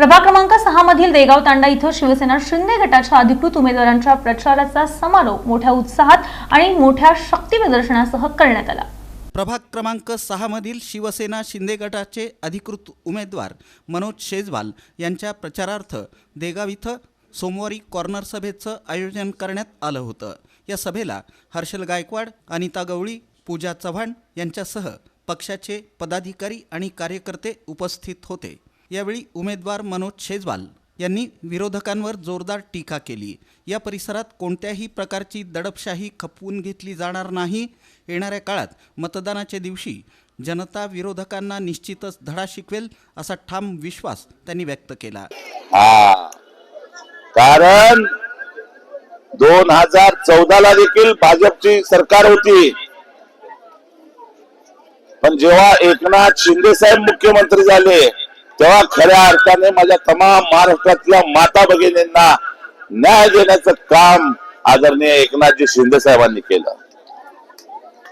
प्रभाग क्रमांक सहा मधील देगाव तांडा इथं शिवसेना शिंदे गटाच्या अधिकृत उमेदवारांच्या प्रचाराचा समारोप मोठ्या उत्साहात आणि मोठ्या शक्ती प्रदर्शनासह करण्यात आला. प्रभाग क्रमांक सहामधील शिवसेना शिंदे गटाचे अधिकृत उमेदवार मनोज शेजवाल यांच्या प्रचारार्थ देगाव इथं सोमवारी कॉर्नर सभेचं आयोजन करण्यात आलं होतं. या सभेला हर्षल गायकवाड अनिता गवळी पूजा चव्हाण यांच्यासह पक्षाचे पदाधिकारी आणि कार्यकर्ते उपस्थित होते. यावेळी उमेदवार मनोज शेजवाल यांनी विरोधकांवर जोरदार टीका केली. या परिसरात कोणत्याही प्रकारची दडपशाही खपवून घेतली जाणार नाही. येणाऱ्या काळात मतदानाच्या दिवशी जनता विरोधकांना निश्चितच धडा शिकवेल असा ठाम विश्वास त्यांनी व्यक्त केला. कारण दोन हजार चौदाला देखील भाजपची सरकार होती. पण जेव्हा एकनाथ शिंदे साहेब मुख्यमंत्री झाले तेव्हा खऱ्या अर्थाने माझ्या तमाम महाराष्ट्रातल्या माता भगिनींना न्याय देण्याचं काम आदरणीय एकनाथजी शिंदे साहेबांनी केलं.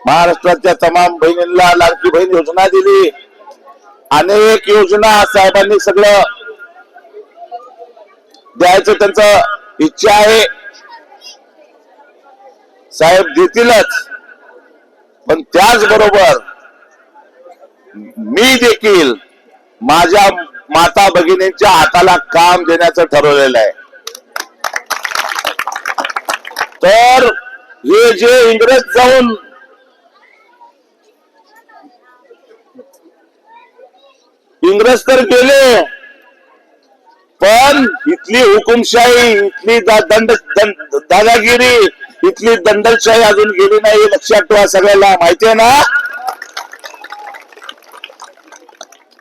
महाराष्ट्राच्या तमाम बहिणींना लाडकी बहीण योजना दिली. अनेक योजना साहेबांनी सगळं द्यायचं त्यांचं इच्छा आहे. साहेब देतीलच. पण त्याचबरोबर मी देखील माझ्या माता भगिनींच्या हाताला काम देण्याचं ठरवलेलं आहे. तर हे जे इंग्रज जाऊन इंग्रज तर गेले पण इथली हुकुमशाही इथली दंड दंड- दादागिरी इथली दंडलशाही अजून गेली नाही लक्षात ठेवा सगळ्याला माहितीये ना?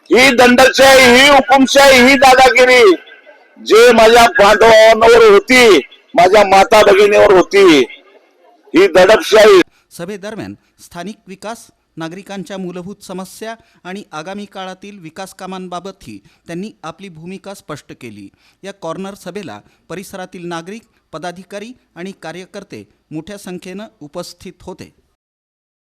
ही दंडशाही ही हुकुमशाही ही दादागिरी जे माझ्या बांधवांवर होती माझ्या माता भगिनीवर होती ही दडपशाही सभेदरम्यान स्थानिक विकास नागरिकांच्या मूलभूत समस्या आणि आगामी काळातील विकास कामांबाबतही त्यांनी आपली भूमिका स्पष्ट केली. या कॉर्नर सभेला परिसरातील नागरिक पदाधिकारी आणि कार्यकर्ते मोठ्या संख्येनं उपस्थित होते.